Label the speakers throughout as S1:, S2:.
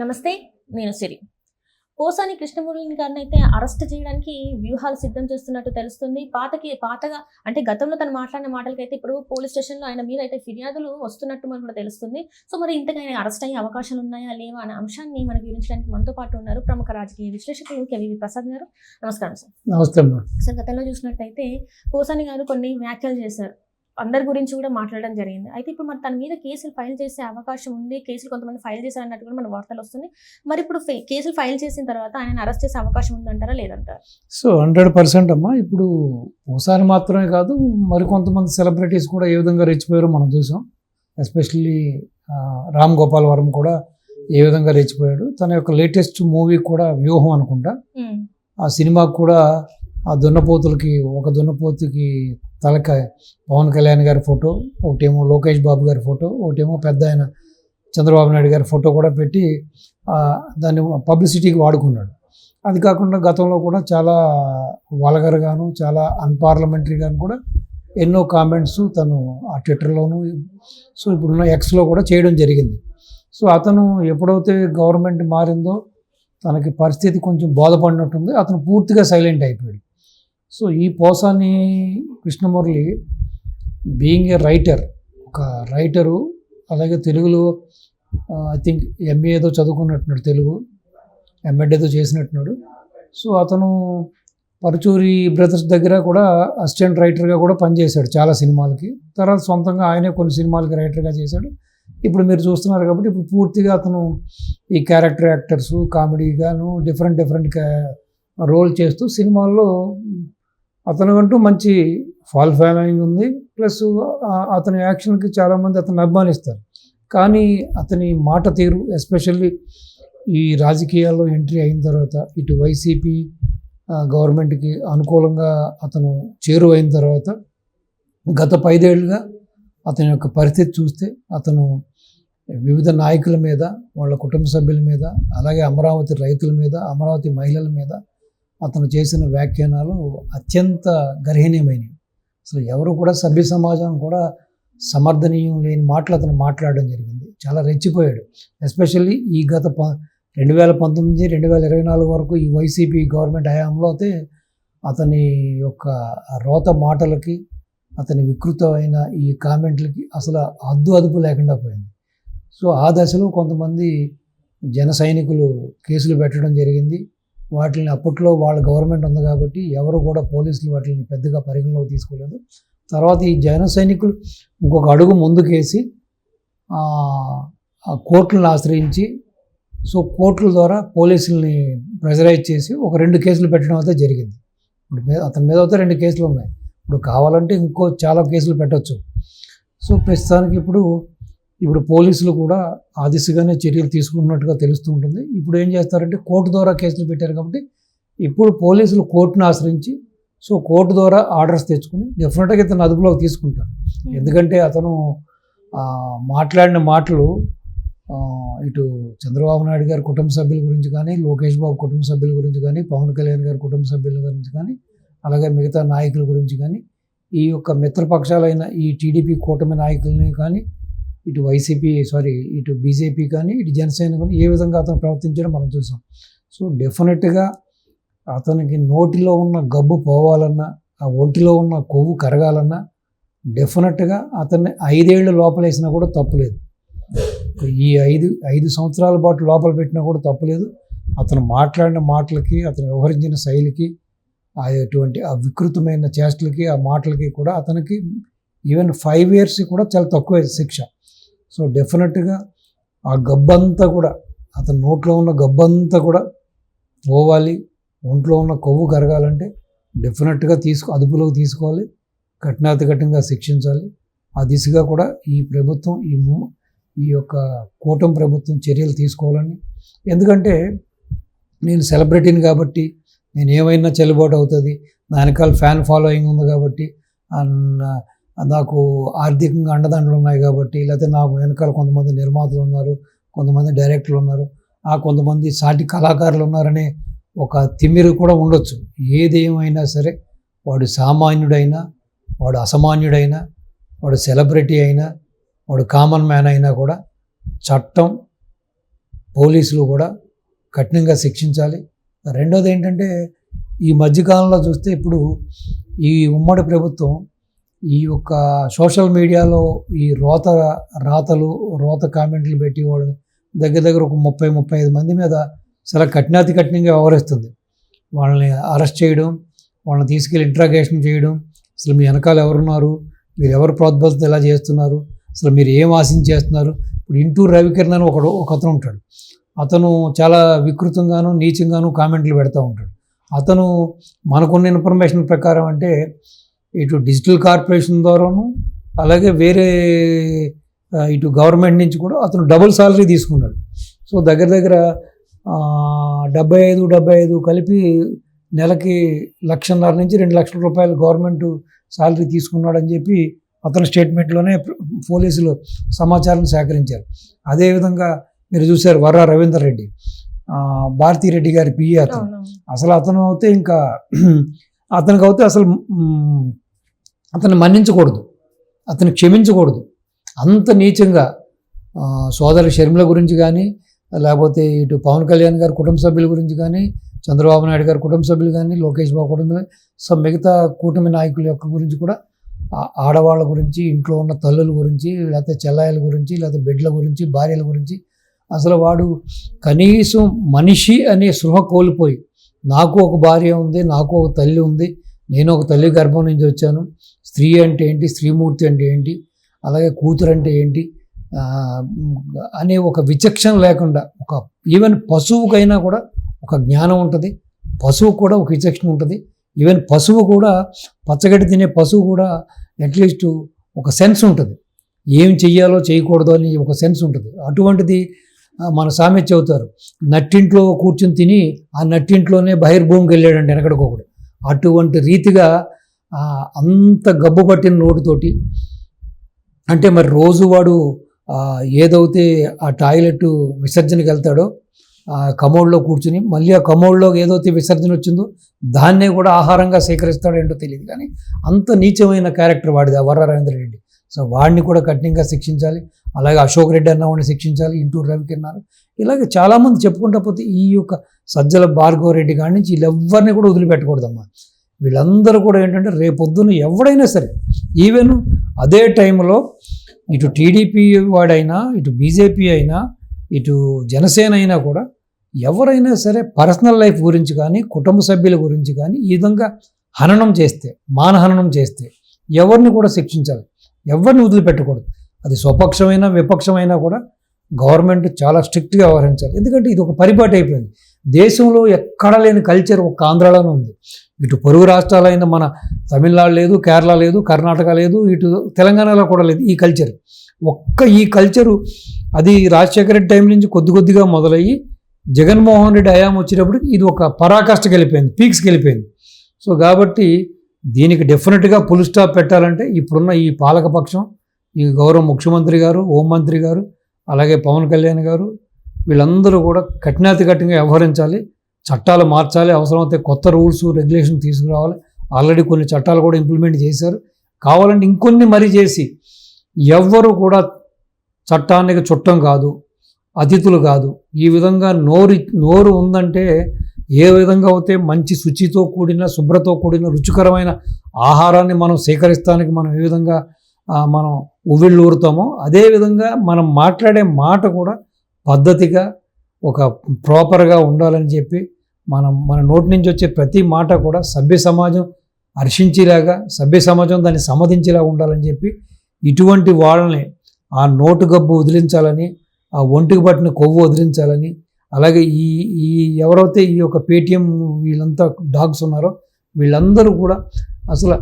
S1: నమస్తే నేను సిరి. పోసాని కృష్ణమురళిని గారిని అయితే అరెస్ట్ చేయడానికి వ్యూహాలు సిద్ధం చేస్తున్నట్టు తెలుస్తుంది. పాతకి పాతగా అంటే గతంలో తను మాట్లాడిన మాటలకైతే ఇప్పుడు పోలీస్ స్టేషన్లో ఆయన మీద అయితే ఫిర్యాదులు వస్తున్నట్టు మనకు కూడా తెలుస్తుంది. సో మరి ఇంతగా ఆయన అరెస్ట్ అయ్యే అవకాశాలు ఉన్నాయా లేవా అనే అంశాన్ని మనకు వివరించడానికి మనతో పాటు ఉన్నారు ప్రముఖ రాజకీయ విశ్లేషకులు కేవీ ప్రసాద్ గారు. నమస్కారం సార్.
S2: నమస్తే అమ్మా.
S1: సార్ గతంలో చూసినట్టయితే పోసాని గారు కొన్ని వ్యాఖ్యలు చేశారు. అందరి గురించి కూడా మాట్లాడడం జరిగింది. అయితే ఇప్పుడు మరి తన మీద కేసులు ఫైల్ చేసే అవకాశం ఉంది. కేసులు కొంతమంది ఫైల్ చేశారు అన్నట్టు కూడా మన వార్తలు వస్తుంది మరి ఇప్పుడు కేసులు ఫైల్ చేసిన తర్వాత ఆయన అరెస్ట్ చేసే అవకాశం ఉందంటారా లేదంటారా?
S2: సో హండ్రెడ్ పర్సెంట్ అమ్మా ఇప్పుడు ఒకసారి మాత్రమే కాదు మరికొంతమంది సెలబ్రిటీస్ కూడా ఏ విధంగా రెచ్చిపోయారో మనం చూసాం. ఎస్పెషల్లీ రామ్ గోపాల్ వర్మ కూడా ఏ విధంగా రెచ్చిపోయాడు. తన యొక్క లేటెస్ట్ మూవీ కూడా వ్యూహం అనుకుంటా. ఆ సినిమాకు కూడా ఆ దున్నపోతులకి ఒక దున్నపోతుకి తలక పవన్ కళ్యాణ్ గారి ఫోటో ఒకటేమో లోకేష్ బాబు గారి ఫోటో ఒకటేమో పెద్ద ఆయన చంద్రబాబు నాయుడు గారి ఫోటో కూడా పెట్టి దాన్ని పబ్లిసిటీకి వాడుకున్నాడు. అది కాకుండా గతంలో కూడా చాలా వలగరగాను చాలా అన్పార్లమెంటరీగాను కూడా ఎన్నో కామెంట్స్ తను ఆ ట్విట్టర్లోను సో ఇప్పుడున్న ఎక్స్లో కూడా చేయడం జరిగింది. సో అతను ఎప్పుడైతే గవర్నమెంట్ మారిందో తనకి పరిస్థితి కొంచెం బోధపడినట్టుంది అతను పూర్తిగా సైలెంట్ అయిపోయాడు. సో ఈ Posani Krishnamurali being a writer ఒక రైటరు అలాగే తెలుగులో ఐ థింక్ ఎంఏ ఏదో చదువుకున్నట్టున్నాడు తెలుగు ఎంఎడ్ ఏదో చేసినట్టున్నాడు. సో అతను పరుచూరి బ్రదర్స్ దగ్గర కూడా అసిస్టెంట్ రైటర్గా కూడా పనిచేశాడు చాలా సినిమాలకి. తర్వాత సొంతంగా ఆయనే కొన్ని సినిమాలకి రైటర్గా చేశాడు. ఇప్పుడు మీరు చూస్తున్నారు కాబట్టి ఇప్పుడు పూర్తిగా అతను ఈ క్యారెక్టర్ యాక్టర్స్ కామెడీగాను డిఫరెంట్ డిఫరెంట్ రోల్ చేస్తూ సినిమాల్లో అతనికంటూ మంచి ఫాల్ ఫాలోయింగ్ ఉంది. ప్లస్ అతని యాక్షన్కి చాలామంది అతను అభిమానిస్తారు. కానీ అతని మాట తీరు ఎస్పెషల్లీ ఈ రాజకీయాల్లో ఎంట్రీ అయిన తర్వాత ఇటు వైసీపీ గవర్నమెంట్కి అనుకూలంగా అతను చేరువైన తర్వాత గత పైదేళ్ళుగా అతని యొక్క పరిస్థితి చూస్తే అతను వివిధ నాయకుల మీద వాళ్ళ కుటుంబ సభ్యుల మీద అలాగే అమరావతి రైతుల మీద అమరావతి మహిళల మీద అతను చేసిన వ్యాఖ్యానాలు అత్యంత గర్హనీయమైనవి అసలు ఎవరు కూడా సభ్య సమాజం కూడా సమర్థనీయం లేని మాటలు అతను మాట్లాడడం జరిగింది. చాలా రెచ్చిపోయాడు. ఎస్పెషల్లీ ఈ గత ప రెండు వేల పంతొమ్మిది రెండు వేల ఇరవై నాలుగు వరకు ఈ వైసీపీ గవర్నమెంట్ హయాంలో అయితే అతని యొక్క రోత మాటలకి అతని వికృతమైన ఈ కామెంట్లకి అసలు అద్దు అదుపు లేకుండా పోయింది. సో ఆ దశలో కొంతమంది జన సైనికులు కేసులు పెట్టడం జరిగింది. వాటిని అప్పట్లో వాళ్ళ గవర్నమెంట్ ఉంది కాబట్టి ఎవరు కూడా పోలీసులు వాటిని పెద్దగా పరిగణలోకి తీసుకోలేదు. తర్వాత ఈ జైన సైనికులు ఇంకొక అడుగు ముందుకేసి ఆ, కోర్టులను ఆశ్రయించి సో కోర్టుల ద్వారా పోలీసుల్ని ప్రెజరైజ్ చేసి ఒక రెండు కేసులు పెట్టడం అయితే జరిగింది. ఇప్పుడు మీద అతని మీద అయితే రెండు కేసులు ఉన్నాయి. ఇప్పుడు కావాలంటే ఇంకో చాలా కేసులు పెట్టచ్చు. సో ప్రస్తుతానికి ఇప్పుడు ఇప్పుడు పోలీసులు కూడా ఆ దిశగానే చర్యలు తీసుకున్నట్టుగా తెలుస్తూ ఉంటుంది. ఇప్పుడు ఏం చేస్తారంటే కోర్టు ద్వారా కేసులు పెట్టారు కాబట్టి ఇప్పుడు పోలీసులు కోర్టును ఆశ్రయించి సో కోర్టు ద్వారా ఆర్డర్స్ తెచ్చుకుని డెఫినెట్గా ఇతను అదుపులోకి తీసుకుంటారు. ఎందుకంటే అతను మాట్లాడిన మాటలు ఇటు చంద్రబాబు నాయుడు గారి కుటుంబ సభ్యుల గురించి కానీ లోకేష్ బాబు కుటుంబ సభ్యుల గురించి కానీ పవన్ కళ్యాణ్ గారి కుటుంబ సభ్యుల గురించి కానీ అలాగే మిగతా నాయకుల గురించి కానీ ఈ యొక్క మిత్రపక్షాలైన ఈ టీడీపీ కూటమి నాయకుల్ని కానీ ఇటు వైసీపీ సారీ ఇటు బీజేపీ కానీ ఇటు జనసేన కానీ ఏ విధంగా అతను ప్రవర్తించడం మనం చూసాం. సో డెఫినెట్గా అతనికి నోటిలో ఉన్న గబ్బు పోవాలన్నా ఆ ఒంటిలో ఉన్న కొవ్వు కరగాలన్నా డెఫినెట్గా అతన్ని ఐదేళ్ళు లోపలేసినా కూడా తప్పులేదు. ఈ ఐదు ఐదు సంవత్సరాల పాటు లోపల పెట్టినా కూడా తప్పులేదు. అతను మాట్లాడిన మాటలకి అతను వ్యవహరించిన శైలికి ఆ అటువంటి ఆ వికృతమైన చేష్టలకి ఆ మాటలకి కూడా అతనికి ఈవెన్ ఫైవ్ ఇయర్స్ కూడా చాలా తక్కువ శిక్ష. సో డెఫినెట్గా ఆ గబ్బంతా కూడా అతని నోట్లో ఉన్న గబ్బంతా కూడా పోవాలి ఒంట్లో ఉన్న కొవ్వు కరగాలంటే డెఫినెట్గా తీసుకో అదుపులోకి తీసుకోవాలి కఠినాతికఠినంగా శిక్షించాలి. ఆ దిశగా కూడా ఈ ప్రభుత్వం ఈ ఈ యొక్క కూటమి ప్రభుత్వం చర్యలు తీసుకోవాలని ఎందుకంటే నేను సెలబ్రిటీని కాబట్టి నేను ఏమైనా చెల్లుబాటు అవుతుంది దానికాల ఫ్యాన్ ఫాలోయింగ్ ఉంది కాబట్టి నా- నాకు ఆర్థికంగా అండదండలు ఉన్నాయి కాబట్టి లేకపోతే నాకు వెనకాల కొంతమంది నిర్మాతలు ఉన్నారు కొంతమంది డైరెక్టర్లు ఉన్నారు ఆ కొంతమంది సాటి కళాకారులు ఉన్నారనే ఒక తిమ్మిరు కూడా ఉండొచ్చు. ఏది ఏమైనా సరే వాడు సామాన్యుడైనా వాడు అసామాన్యుడైనా వాడు సెలబ్రిటీ అయినా వాడు కామన్ మ్యాన్ అయినా కూడా చట్టం పోలీసులు కూడా కఠినంగా శిక్షించాలి. రెండోది ఏంటంటే ఈ మధ్యకాలంలో చూస్తే ఇప్పుడు ఈ ఉమ్మడి ప్రభుత్వం ఈ యొక్క సోషల్ మీడియాలో ఈ రోత రాతలు రోత కామెంట్లు పెట్టి దగ్గర దగ్గర ఒక ముప్పై ముప్పై ఐదు మంది మీద చాలా కఠినాతి కఠినంగా వ్యవహరిస్తుంది. వాళ్ళని అరెస్ట్ చేయడం వాళ్ళని తీసుకెళ్ళి ఇంట్రాగేషన్ చేయడం అసలు మీ వెనకాల ఎవరున్నారు? మీరు ఎవరు ప్రోద్బలత ఎలా చేస్తున్నారు? అసలు మీరు ఏం ఆశించేస్తున్నారు ఇప్పుడు ఇంటూరు రవికిరణ్ అని ఒకడు ఒక అతను ఉంటాడు. అతను చాలా వికృతంగాను నీచంగాను కామెంట్లు పెడతా ఉంటాడు. అతను మనకున్న ఇన్ఫర్మేషన్ ప్రకారం అంటే ఇటు డిజిటల్ కార్పొరేషన్ ద్వారాను అలాగే వేరే ఇటు గవర్నమెంట్ నుంచి కూడా అతను డబుల్ సాలరీ తీసుకున్నాడు. సో దగ్గర దగ్గర డెబ్బై ఐదు డెబ్బై ఐదు కలిపి నెలకి లక్షన్నర నుంచి రెండు లక్షల రూపాయలు గవర్నమెంట్ సాలరీ తీసుకున్నాడని చెప్పి అతని స్టేట్మెంట్లోనే పోలీసులు సమాచారం సేకరించారు. అదేవిధంగా మీరు చూశారు వర్రా రవీందర్ రెడ్డి. ఆ, భారతీరెడ్డి గారి పిఏ అతను. అసలు అతను అయితే ఇంకా అతనికి అయితే అసలు అతన్ని మన్నించకూడదు. అతను క్షమించకూడదు. అంత నీచంగా సోదరి షర్మిల గురించి కానీ లేకపోతే ఇటు పవన్ కళ్యాణ్ గారి కుటుంబ సభ్యుల గురించి కానీ చంద్రబాబు నాయుడు గారి కుటుంబ సభ్యులు కానీ లోకేష్ బాబు కుటుంబ సో మిగతా కూటమి నాయకుల యొక్క గురించి కూడా ఆడవాళ్ళ గురించి ఇంట్లో ఉన్న తల్లుల గురించి లేకపోతే చెల్లాయిల గురించి లేకపోతే బిడ్డల గురించి భార్యల గురించి అసలు వాడు కనీసం మనిషి అనే సృహ కోల్పోయి నాకు ఒక భార్య ఉంది నాకు ఒక తల్లి ఉంది నేను ఒక తల్లి గర్భం నుంచి వచ్చాను. స్త్రీ అంటే ఏంటి? స్త్రీమూర్తి అంటే ఏంటి? అలాగే కూతురు అంటే ఏంటి? అనే ఒక విచక్షణ లేకుండా ఒక ఈవెన్ పశువుకైనా కూడా ఒక జ్ఞానం ఉంటుంది. పశువు కూడా ఒక విచక్షణ ఉంటుంది. ఈవెన్ పశువు కూడా పచ్చగడ్డి తినే పశువు కూడా అట్లీస్ట్ ఒక సెన్స్ ఉంటుంది. ఏం చెయ్యాలో చేయకూడదు అని ఒక సెన్స్ ఉంటుంది. అటువంటిది మన సామెత చెబుతారు నట్టింట్లో కూర్చుని తిని ఆ నట్టింట్లోనే బహిర్భూమికి వెళ్ళాడంటే వెనకడికొకడు అటువంటి రీతిగా అంత గబ్బు పట్టిన నోటుతోటి అంటే మరి రోజు వాడు ఏదైతే ఆ టాయిలెట్ విసర్జనకి వెళ్తాడో ఆ కమోడ్లో కూర్చుని మళ్ళీ ఆ కమోడ్లో ఏదైతే విసర్జన వచ్చిందో దాన్నే కూడా ఆహారంగా సేకరిస్తాడేంటో ఏంటో తెలియదు కానీ అంత నీచమైన క్యారెక్టర్ వాడిది ఆ వర్ర రవీంద్ర రెడ్డి. సో వాడిని కూడా కఠినంగా శిక్షించాలి. అలాగే అశోక్ రెడ్డి అన్న వాడిని శిక్షించాలి. ఇంటూరు రవికిన్నారు ఇలాగే చాలామంది చెప్పుకుంటా పోతే ఈ యొక్క సజ్జల భార్గవ రెడ్డి కాడి నుంచి వీళ్ళెవ్వరిని కూడా వదిలిపెట్టకూడదమ్మా. వీళ్ళందరూ కూడా ఏంటంటే రేపొద్దున ఎవడైనా సరే ఈవెన్ అదే టైంలో ఇటు టీడీపీ వాడైనా ఇటు బీజేపీ అయినా ఇటు జనసేన అయినా కూడా ఎవరైనా సరే పర్సనల్ లైఫ్ గురించి కానీ కుటుంబ సభ్యుల గురించి కానీ ఈ విధంగా హననం చేస్తే మానహననం చేస్తే ఎవరిని కూడా శిక్షించాలి. ఎవరిని వదిలిపెట్టకూడదు. అది స్వపక్షమైనా విపక్షమైనా కూడా గవర్నమెంట్ చాలా స్ట్రిక్ట్గా వ్యవహరించాలి. ఎందుకంటే ఇది ఒక పరిపాటి అయిపోయింది. దేశంలో ఎక్కడ లేని కల్చర్ ఒక ఆంధ్రాలోనే ఉంది. ఇటు పొరుగు రాష్ట్రాలైన మన తమిళనాడు లేదు కేరళ లేదు కర్ణాటక లేదు ఇటు తెలంగాణలో కూడా లేదు ఈ కల్చర్. ఒక్క ఈ కల్చరు అది రాజశేఖర రెడ్డి టైం నుంచి కొద్ది కొద్దిగా మొదలయ్యి జగన్మోహన్ రెడ్డి హయాం వచ్చేటప్పటికి ఇది ఒక పరాకాష్ఠకి వెళ్ళిపోయింది పీక్స్కి వెళ్ళిపోయింది. సో కాబట్టి దీనికి డెఫినెట్గా ఫుల్ స్టాప్ పెట్టాలంటే ఇప్పుడున్న ఈ పాలకపక్షం ఈ గౌరవ ముఖ్యమంత్రి గారు హోంమంత్రి గారు అలాగే పవన్ కళ్యాణ్ గారు వీళ్ళందరూ కూడా కఠినాతి కఠినంగా వ్యవహరించాలి చట్టాలు మార్చాలి అవసరమైతే కొత్త రూల్స్ రెగ్యులేషన్ తీసుకురావాలి. ఆల్రెడీ కొన్ని చట్టాలు కూడా ఇంప్లిమెంట్ చేశారు. కావాలంటే ఇంకొన్ని మరీ చేసి ఎవ్వరు కూడా చట్టానికి చుట్టం కాదు అతిథులు కాదు. ఈ విధంగా నోరు నోరు ఉందంటే ఏ విధంగా అయితే మంచి శుచితో కూడిన శుభ్రతో కూడిన రుచికరమైన ఆహారాన్ని మనం సేకరిస్తానికి మనం ఏ విధంగా మనం ఉవిళ్ళు ఊరుతామో అదేవిధంగా మనం మాట్లాడే మాట కూడా పద్ధతిగా ఒక ప్రాపర్గా ఉండాలని చెప్పి మనం మన నోటి నుంచి వచ్చే ప్రతి మాట కూడా సభ్య సమాజం హర్షించేలాగా సభ్య సమాజం దాన్ని సమ్మతించేలా ఉండాలని చెప్పి ఇటువంటి వాళ్ళని ఆ నోటు గబ్బు వదిలించాలని ఆ ఒంటికి పట్టిన కొవ్వు వదిలించాలని అలాగే ఈ ఈ ఎవరైతే ఈ యొక్క పేటిఎం వీళ్ళంతా డాగ్స్ ఉన్నారో వీళ్ళందరూ కూడా అసలు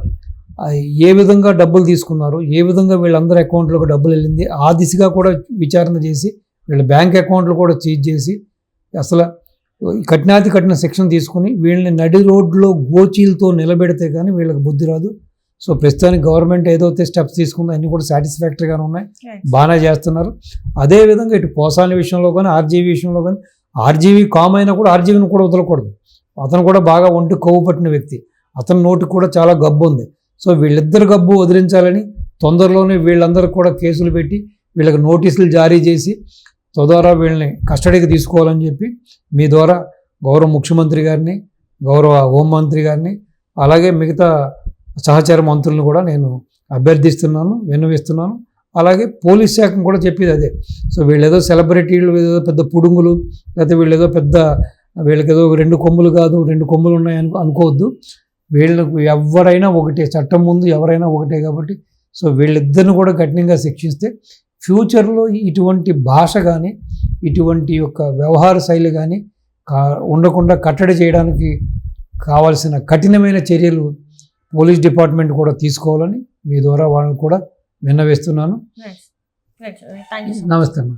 S2: ఏ విధంగా డబ్బులు తీసుకున్నారు ఏ విధంగా వీళ్ళందరి అకౌంట్లోకి డబ్బులు వెళ్ళింది ఆ దిశగా కూడా విచారణ చేసి వీళ్ళ బ్యాంక్ అకౌంట్లు కూడా చీజ్ చేసి అసలు కఠినాతి కఠిన శిక్షణ తీసుకుని వీళ్ళని నడి రోడ్లో గోచీలతో నిలబెడితే కానీ వీళ్ళకి బుద్ధి రాదు. సో ప్రస్తుతానికి గవర్నమెంట్ ఏదైతే స్టెప్స్ తీసుకుందో అన్నీ కూడా సాటిస్ఫాక్టరీగానే ఉన్నాయి. బాగానే చేస్తున్నారు. అదేవిధంగా ఇటు పోసాని విషయంలో కానీ ఆర్జీవీ విషయంలో కానీ ఆర్జీవీ కామ్ అయినా కూడా ఆర్జీవీని కూడా వదలకూడదు. అతను కూడా బాగా ఒంటి కొవ్వు పట్టిన వ్యక్తి. అతని నోటికి కూడా చాలా గబ్బు ఉంది. సో వీళ్ళిద్దరు గబ్బు వదిలించాలని తొందరలోనే వీళ్ళందరూ కూడా కేసులు పెట్టి వీళ్ళకి నోటీసులు జారీ చేసి తద్వారా వీళ్ళని కస్టడీకి తీసుకోవాలని చెప్పి మీ ద్వారా గౌరవ ముఖ్యమంత్రి గారిని గౌరవ హోంమంత్రి గారిని అలాగే మిగతా సహచార మంత్రులను కూడా నేను అభ్యర్థిస్తున్నాను విన్నవిస్తున్నాను. అలాగే పోలీస్ శాఖ కూడా చెప్పేది అదే. సో వీళ్ళేదో సెలబ్రిటీలు ఏదో పెద్ద పుడుంగులు లేకపోతే వీళ్ళేదో పెద్ద వీళ్ళకి ఏదో రెండు కొమ్ములు కాదు రెండు కొమ్ములు ఉన్నాయి అనుకో అనుకోవద్దు. వీళ్ళకు ఎవరైనా ఒకటే చట్టం ముందు ఎవరైనా ఒకటే కాబట్టి. సో వీళ్ళిద్దరిని కూడా కఠినంగా శిక్షిస్తే ఫ్యూచర్లో ఇటువంటి భాష కానీ ఇటువంటి యొక్క వ్యవహార శైలి కానీ కా ఉండకుండా కట్టడి చేయడానికి కావాల్సిన కఠినమైన చర్యలు పోలీస్ డిపార్ట్మెంట్ కూడా తీసుకోవాలని మీ ద్వారా వాళ్ళని కూడా విన్నవేస్తున్నాను. నమస్తే అమ్మా.